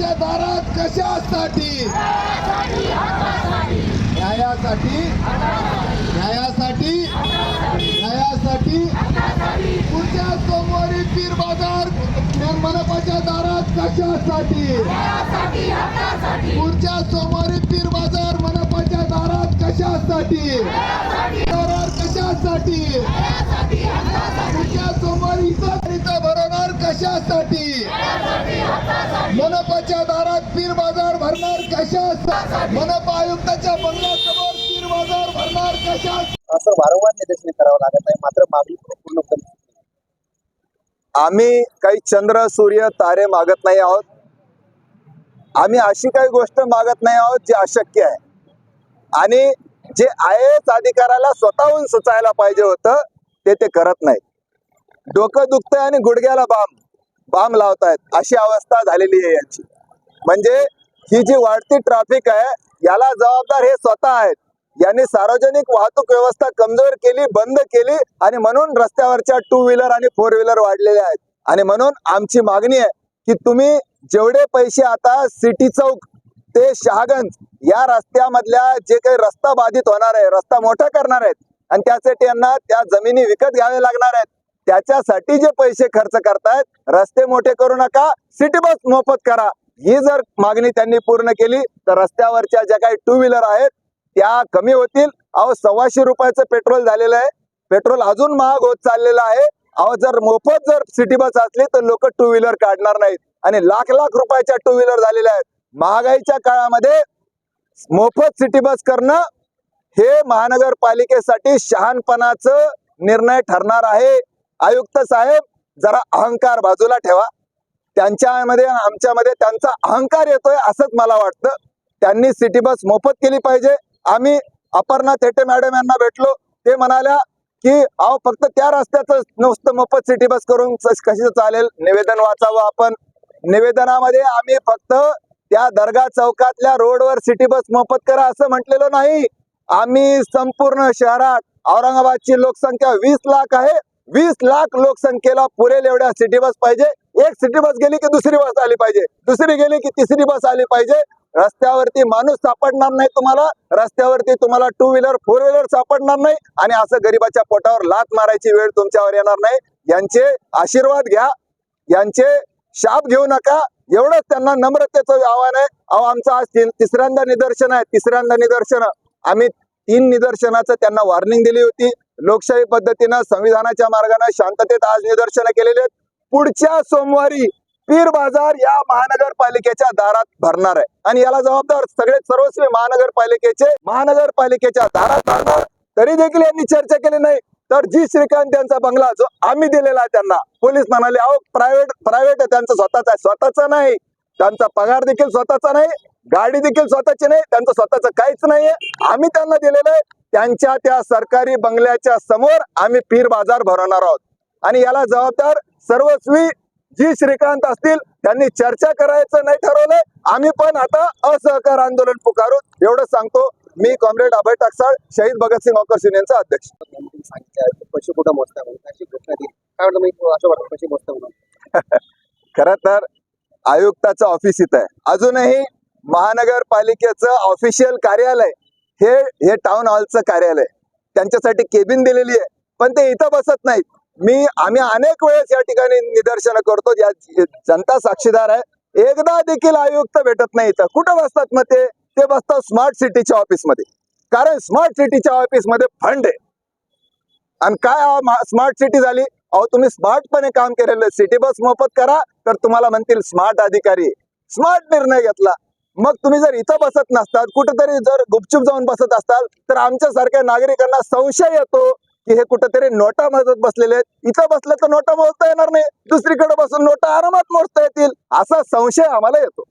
मनपाच्या दारात कशासाठी? न्यायासाठी? न्यायासाठी? न्यायासाठी? पुढच्या सोमवारी पीर बाजार मनपाच्या दारात कशासाठी? पुढच्या सोमवारी पीर बाजार मनपाच्या दारात कशासाठी दारात कशासाठी? पुढच्या सोमवारी इथं भरवणार कशासाठी? मनपाच्या दारात पीर बाजार भरणार कशा? मनपा आयुक्ताच्या बंगल्यासमोर पीर बाजार भरणार कशा? असं वारंवार निदर्शन करावं लागत आहे मात्र मागणी पूर्ण करत आम्ही काही चंद्र सूर्य तारे मागत नाही आहोत. आम्ही अशी काही गोष्ट मागत नाही आहोत जी अशक्य आहे. आणि जे आय एस अधिकाऱ्याला स्वतःहून सुचायला पाहिजे होतं ते ते करत नाही डोकं दुखतंय आणि गुडघ्याला बाम बाम लावतायत अशी अवस्था झालेली आहे यांची. म्हणजे ही जी वाढती ट्रॅफिक आहे याला जबाबदार हे स्वतः आहेत. यांनी सार्वजनिक वाहतूक व्यवस्था कमजोर केली बंद केली आणि म्हणून रस्त्यावरच्या टू व्हीलर आणि फोर व्हीलर वाढलेल्या आहेत. आणि म्हणून आमची मागणी आहे की तुम्ही जेवढे पैसे आता सिटी चौक ते शहागंज या रस्त्यामधल्या जे काही रस्ता बाधित होणार आहे रस्ता मोठा करणार आहेत आणि त्यासाठी यांना त्या जमिनी विकत घ्यावे लागणार आहेत त्याच्यासाठी जे पैसे खर्च करतायत रस्ते मोठे करू नका सिटी बस मोफत करा. ही जर मागणी त्यांनी पूर्ण केली तर रस्त्यावरच्या ज्या काही टू व्हीलर आहेत त्या कमी होतील. अहो सव्वाशे रुपयाचं पेट्रोल झालेलं आहे. पेट्रोल अजून महाग होत चाललेलं आहे. अहो जर मोफत जर सिटी बस असली तर लोक टू व्हीलर काढणार नाहीत. आणि लाख लाख रुपयाच्या टू व्हीलर झालेल्या आहेत. महागाईच्या काळामध्ये मोफत सिटी बस करणं हे महानगरपालिकेसाठी शहाणपणाचं निर्णय ठरणार आहे. आयुक्त साहेब जरा अहंकार बाजूला ठेवा. त्यांच्यामध्ये आमच्यामध्ये त्यांचा अहंकार येतोय असंच मला वाटतं. त्यांनी सिटी बस मोफत केली पाहिजे. आम्ही अपर्णा थेटे मॅडम यांना भेटलो. ते म्हणाल्या की अहो फक्त त्या रस्त्याचं नुसतं मोफत सिटी बस करून कशी चालेल? निवेदन वाचावं आपण. निवेदनामध्ये आम्ही फक्त त्या दर्गा चौकातल्या रोडवर सिटी बस मोफत करा असं म्हटलेलं नाही. आम्ही संपूर्ण शहरात औरंगाबादची लोकसंख्या वीस लाख आहे. वीस लाख लोकसंख्येला पुरेल एवढ्या सिटी बस पाहिजे. एक सिटी बस गेली की दुसरी बस आली पाहिजे. दुसरी गेली की तिसरी बस आली पाहिजे. रस्त्यावरती माणूस सापडणार नाही तुम्हाला. रस्त्यावरती तुम्हाला टू व्हीलर फोर व्हीलर सापडणार नाही. आणि असं गरीबाच्या पोटावर लात मारायची वेळ तुमच्यावर येणार नाही. यांचे आशीर्वाद घ्या. यांचे शाप घेऊ नका. एवढंच त्यांना नम्रतेचं आव्हान आहे. अहो आमचं आज तिसऱ्यांदा निदर्शन आहे. तिसऱ्यांदा निदर्शन. आम्ही तीन निदर्शनाचं त्यांना वॉर्निंग दिली होती. लोकशाही पद्धतीनं संविधानाच्या मार्गाने शांततेत आज निदर्शनं केलेले आहेत. पुढच्या सोमवारी पीर बाजार या महानगरपालिकेच्या दारात भरणार आहे. आणि याला जबाबदार सगळे सर्वस्वी महानगरपालिकेचे महानगरपालिकेच्या दारात भरणार. तरी देखील यांनी चर्चा केली नाही. तर जी श्रीकांत यांचा बंगला जो आम्ही दिलेला आहे त्यांना पोलीस म्हणाले अहो प्रायव्हेट प्रायव्हेट त्यांचं स्वतःचा आहे. स्वतःचा नाही. त्यांचा पगार देखील स्वतःचा नाही. गाडी देखील स्वतःची नाही त्यांचं स्वतःच काहीच नाहीये. आम्ही त्यांना दिलेलं आहे. त्यांच्या त्या सरकारी बंगल्याच्या समोर आम्ही पीर बाजार भरवणार आहोत. आणि याला जबाबदार सर्वस्वी जी श्रीकांत असतील त्यांनी चर्चा करायचं नाही ठरवलंय. आम्ही पण आता असहकार आंदोलन पुकारू एवढं सांगतो. मी कॉम्रेड अभय टाकसाळ शहीद भगतसिंग ऑकर युनियनचा अध्यक्ष. पैसे कुठं मोजता म्हणून खर तर आयुक्ताचं ऑफिस इथं आहे. अजूनही महानगरपालिकेचं ऑफिशियल कार्यालय हे हे टाउन हॉलचं कार्यालय. त्यांच्यासाठी केबिन दिलेली आहे. पण ते इथं बसत नाहीत. मी आम्ही अनेक वेळेस या ठिकाणी निदर्शनं करतो. या जनता साक्षीदार आहे. एकदा देखील आयुक्त भेटत नाही इथं. कुठं बसतात मग ते? ते बसतात स्मार्ट सिटीच्या ऑफिसमध्ये कारण स्मार्ट सिटीच्या ऑफिसमध्ये फंड आहे. आणि काय स्मार्ट सिटी झाली? अहो तुम्ही स्मार्टपणे काम केलेलं सिटी बस मोफत करा तर तुम्हाला म्हणतील स्मार्ट अधिकारी स्मार्ट निर्णय घेतला. मग तुम्ही जर इथं बसत नसतात कुठेतरी जर गुपचूप जाऊन बसत असताल तर आमच्यासारख्या नागरिकांना संशय येतो की हे कुठेतरी नोटा मोजत बसलेले आहेत. इथं बसलं तर नोटा मोजता येणार नाही. दुसरीकडे बसून नोटा आरामात मोजता येतील असा संशय आम्हाला येतो.